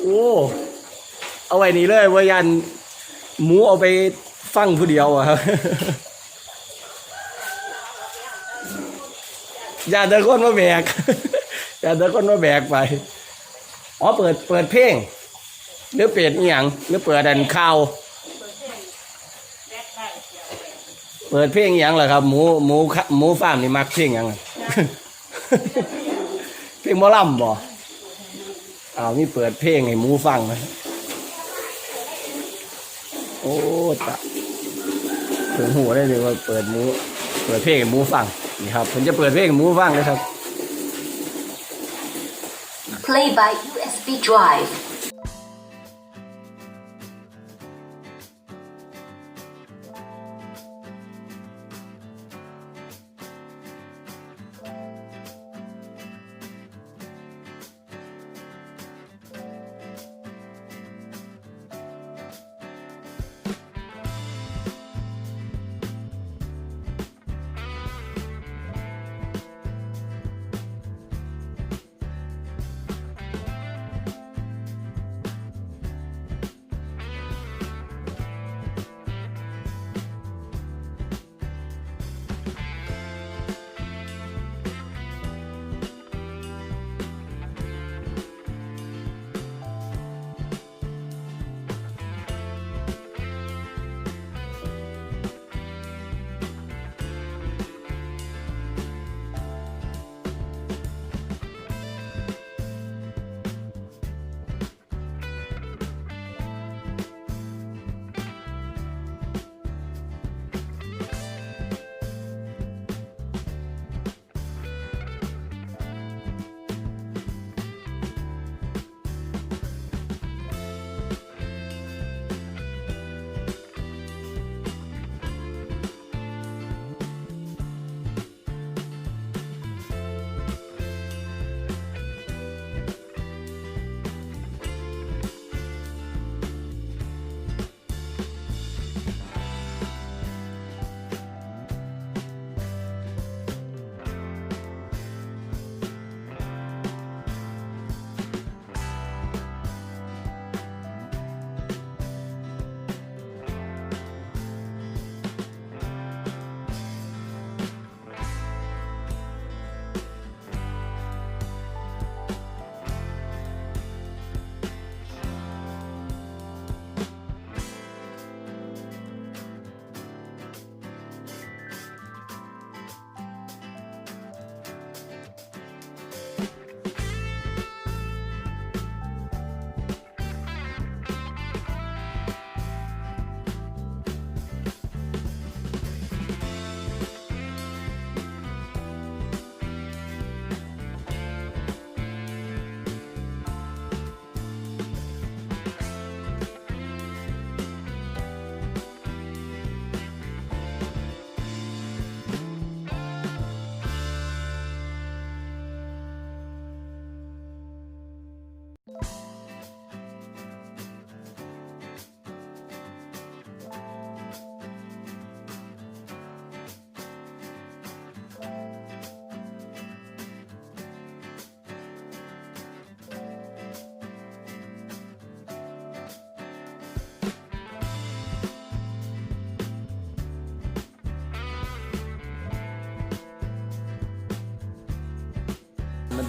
โอ้ เอาไว้นี่เลยว่ายันหมูเอาไปฟังผู้เดียวอะครับอย่าเดินคนมาแบกอย่าเดินคนมาแบกไป อ๋อเปิดเปิดเพลงหรือเปิดอีหยังหรือเปิดดันข่าวเปิดเพลงอีหยังเหรอครับหมูหมูขะหมูฟาร์มนี่มักเพลงหยังเพลงมอลำบ่ อ้าวมีเปิดเพลงให้หมูฟังนะโอ้ตะถึงหัวได้เลยว่าเปิดหมูเปิดเพลงให้หมูฟังนี่ครับผมจะเปิดเพลงให้หมูฟังนะครับ Play by USB drive.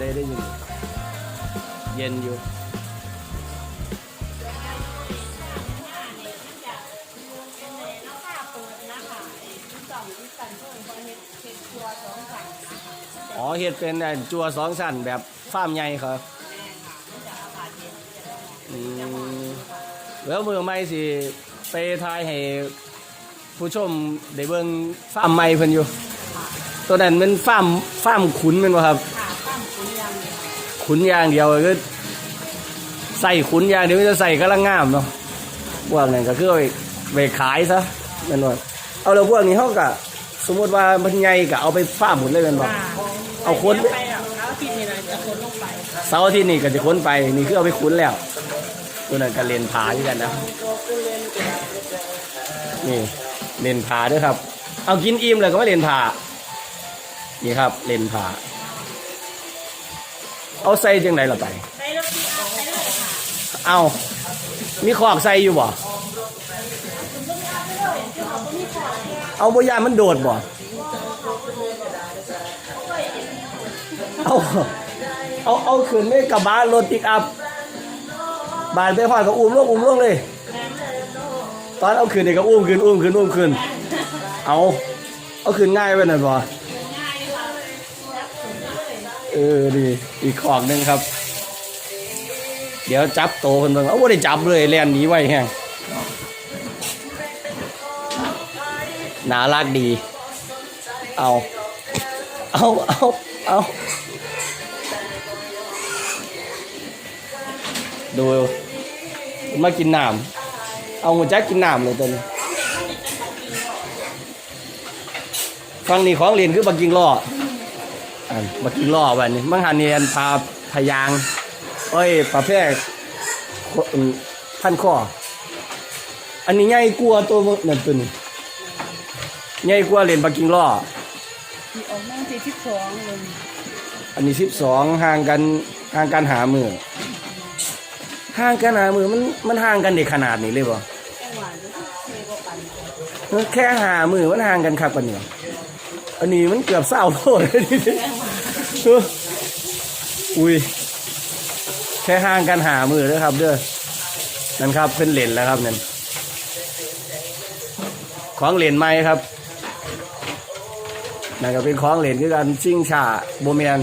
ได้ได้ยิน เย็นอยู่อ๋อเห็ดเป็นอันจัวสองสั้นแบบฟาร์มใหญ่ครับแล้วมือไม่สิ ไปทายให้ผู้ชมได้เบิ่งฟาร์มใหม่เพิ่นอยู่ ตัวนั้นมันฟาร์มฟาร์มขุนมันบ่ครับ ขุนอย่างเดียวก็ใส่ขุนอย่างเดียวมันจะใส่กำลังงามเนาะพวกนั้นก็คือเอาไปไปขายซะแมันว่าเอาแล้วพวกนี้เขาก็สมมติว่ามันใหญ่ก็เอาไปฟาร์มหมดเลยแมันบอกเอาค้นไปอะแล้วอาทิตย์นี้นะจะคนลงไปเสาร์อาที่นี่ก็จะค้นไปนี่คือเอาไปขุนแล้วตัวนั้นก็เลนผาอยู่กันนะนี่เลนผาด้วยครับ เอากินอิ่มเลยก็ไม่เลนผานี่ครับเลนผา เอาใส่จังไหนล่ะไปใช้รถที่ใช้รถเอามีขอกใส่อยู่บ่เอาบ่ยานมันโดดบ่เอาเอาเอาขึ้นไม่กับบานรถปิกอัพบานไปพอดก็อุ้มลงอุ้มลงเลย ตอนเอาขึ้นเนี่ยก็อุ้มขึ้นอุ้มขึ้นอุ้มขึ้น เอาเอาขึ้นง่ายไปหน่อยบ่ เออดีอีกของหนึ่งครับ เดี๋ยวจับโตคนเบิ่งเอาบ่ได้จับเลยแล่นหนีไว้แฮงน่ารักดี เอาเอาเอาเอาดูมากินน้ำเอาหัวจักกินน้ำเลยตัวนี้ฟังนี่ของเรียนคือบักกิงล่อ อันบักกิงล่อแบบนี้มังหันเนียนพาพยางเอ้ยปลาแพรกอืมพันข้ออันนี้ใหญ่กลัวาตัวนั่นตัวนี้ใหญ่กว่าเรียนบักกิงล่อมีออกนั่งสี่สิบสองเลยอันนี้สิบสองห่างกันห่างกันหามือห่างกันหามือมันมันห่างกันเด็กขนาดนี้เลยบ่แค่หวานด้วยเท่ก็ปันเออแค่หามือมันห่างกันครับปะเนี่ยอันนี้มันเกือบเศร้าโลดเลยนี่เอออุ้ยแค่ห่างกันหามือเด้อครับเด้อนั่นครับเป็นเหรนแล้วครับนั่นของเหรนไม้ครับนั่นก็เป็นของเหรนคือกันชิงชาโบเมียน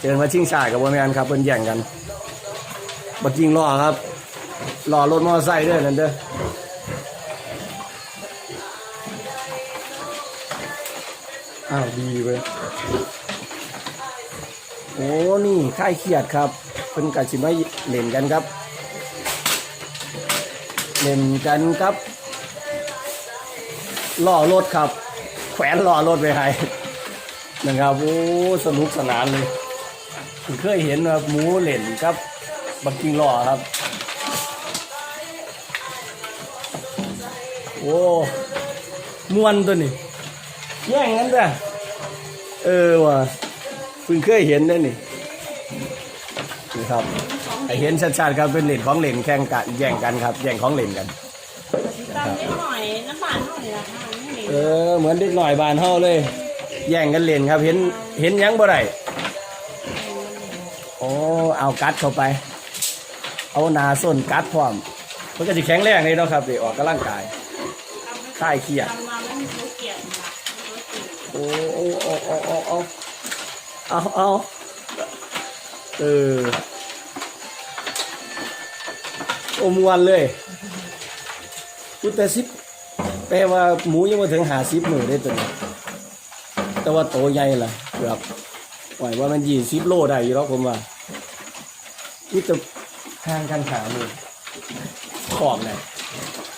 เจอมาชิงชากับโบเมียนครับเป็นแย่งกันบักยิงล้อครับล้อรถมอเตอร์ไซค์เด้อนั่นเด้ออ้าวดีเว้ย อ้นี่ค่ายเครียดครับเป็นกาชิมาเล่นกันครับ เล่นกันครับล่อรถครับ แขวนล่อรถไปให้นะครับโอ้สนุกสนานเลยผมเคยเห็นว่าหมูเล่นครับบักกิ้งล่อครับ โอ้มวนตัวนี้แย่งกันจ้ะเออว่ะ พิ่งเคยเห็นได้นี่นี่ครับไอเห็นชัดๆครับเป็นเหรียญของเหรียญแข่งกันแย่งกันครับแย่งของเหรียญกัน ตามนิดหน่อยน้ำบานเท่าไหร่ละค่ะนี่เออเหมือนเด็กหน่อยบานเฮาเลย แย่งกันเหรียญครับเห็นเห็นหยังบ่ได้โอ้เอากัดเข้าไป เอาหนาส้นกัดพร้อมมันก็จะแข็งแรงเลยเนาะครับเดี๋ยวออกกำลังกายคลายเครียดทำมาไม่มีรู้เกียรตินะโอ้โอ้โอ้โอ้โอ้โอ้ เอาเอาเออโอมวันเลยพูดแต่สิบแปลว่าหมูยังมาถึงหาสิบหมื่นได้ตัวนี้แต่ว่าโตใหญ่ล่ะเกือบหมายว่ามันยี่สิบโลได้อยู่แล้วผมว่านี่จะห่างกันหาหมื่นขอบเนี่ย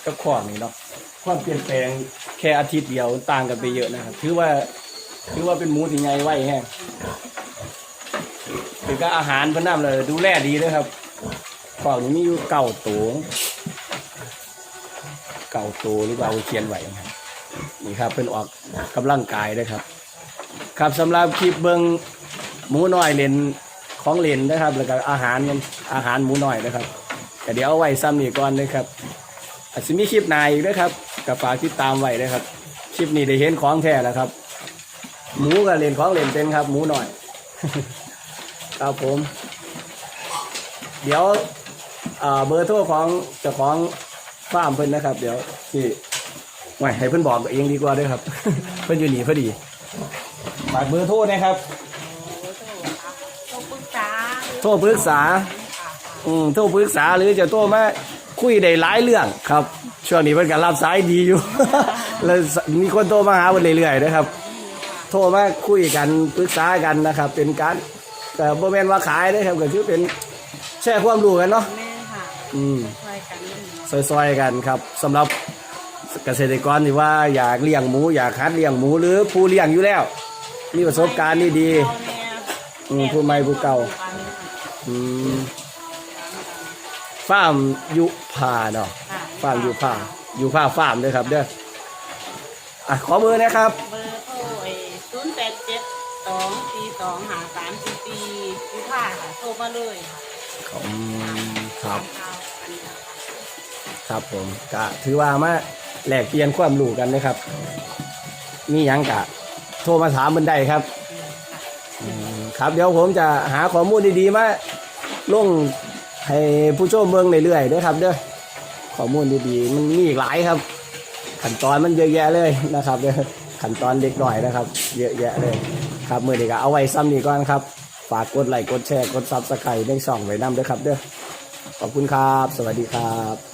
กับขอบนี่เนาะความเปลี่ยนแปลงแค่อาทิตย์เดียวต่างกันไปเยอะนะครับ ถือว่าถือว่าเป็นหมูที่ไงไว้แห้ง ถือก็อาหารเพิ่นนำเลยดูแลดีเลยครับของนี้มีอยู่เก่าตัวเก่าตัวหรือว่าเอาเขียนไว้นะครับนี่ครับเป็นออกกำลังกายด้วยครับ ครับสำหรับคลิปเบิงหมูน้อยเล่นของเล่นนะครับ แล้วก็อาหารกันอาหารหมูน้อยนะครับแต่เดี๋ยวเอาไว้ซ้ำนี่ก่อนนะครับอาจจะมีคลิปนายอีกด้วยครับกับฝากติดตามไว้นะครับ คลิปนี้ได้เห็นของแท้แล้วครับ หมูกับเลนของเลนเป็นครับ หมูหน่อย ครับผม เดี๋ยวอ่าเบอร์โทรของเจ้าของฟาร์มเพิ่นนะครับ เดี๋ยวที่ไม่ให้เพิ่นบอกเองดีกว่าด้วยครับ เพิ่นอยู่หนีพอดีฝากเบอร์โทรนะครับต้องปรึกษาโทรปรึกษา อืมโทรปรึกษาหรือจะโทรมาคุยได้หลายเรื่องครับ ช่วงนี้เพิ่นก็รับสายดีอยู่ แล้วมีคนโทรมาหาเพิ่นเรื่อยๆนะครับ โทรมาคุยกันปรึกษากันนะครับ เป็นการแต่บ่แม่นว่าขายเด้อครับก็คือเป็นแชร์ความรู้กันเนาะแม่ค่ะอืมช่วยกันนี่ซอยๆกันครับสำหรับเกษตรกรที่ว่าอยากเลี้ยงหมู อยากหัดเลี้ยงหมู หรือผู้เลี้ยงอยู่แล้ว มีประสบการณ์นี่ดี เอาแม่อืมผู้ใหม่ผู้เก่า อืมฟาร์มยุพาเนาะค่ะฟาร์มยุพายุพาฟาร์มด้วยครับเด้ออะขอเบอร์นะครับ เบอ ดเจ็ดสองสี่สองหาสามสี่สี่ยูท่าค่ะโทรมาเลยค่ะอืมครับค่ะครับผมก็ถือว่ามาแลกเปลี่ยนความรู้กันนะครับ มีหยังกะ โทรมาถามมันได้ครับอืมครับ เดี๋ยวผมจะหาข้อมูลดีๆมาลงให้ผู้ชมเมืองเรื่อยๆด้อครับเด้อข้อมูลดีๆ มันมีอีกหลายครับ ขั้นตอนมันเยอะแยะเลยนะครับเด้อ ขั้นตอนเด็กหน่อยนะครับ เยอะแยะเลย ครับมือนี้ก็เอาไว้ซ้ำนี้ก่อนครับ ฝากกดไลค์กดแชร์กดซับสไครต์ในช่องไว้นำด้วยครับเด้อขอบคุณครับ สวัสดีครับ